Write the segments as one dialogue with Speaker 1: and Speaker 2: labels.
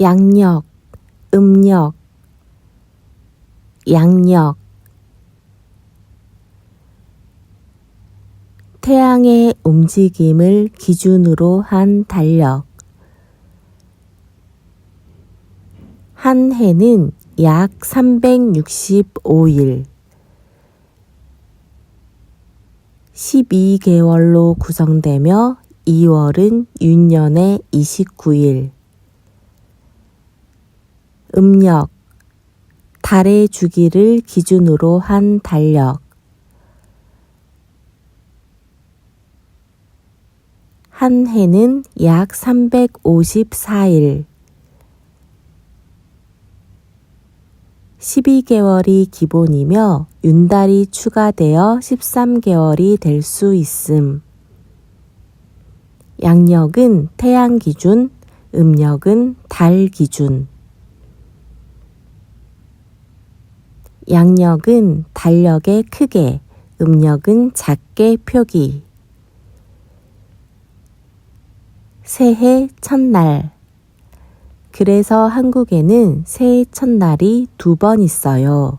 Speaker 1: 양력, 음력, 양력. 태양의 움직임을 기준으로 한 달력. 한 해는 약 365일. 12개월로 구성되며 2월은 윤년의 29일. 음력, 달의 주기를 기준으로 한 달력. 한 해는 약 354일. 12개월이 기본이며 윤달이 추가되어 13개월이 될 수 있음. 양력은 태양 기준, 음력은 달 기준. 양력은 달력에 크게, 음력은 작게 표기. 새해 첫날. 그래서 한국에는 새해 첫날이 두 번 있어요.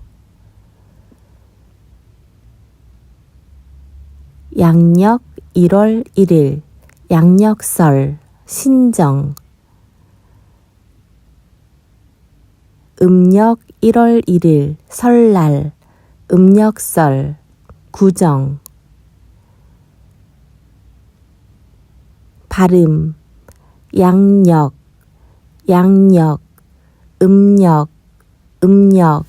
Speaker 1: 양력 1월 1일, 양력설, 신정. 음력 1월 1일, 설날, 음력설, 구정. 발음, 양력, 양력, 음력, 음력.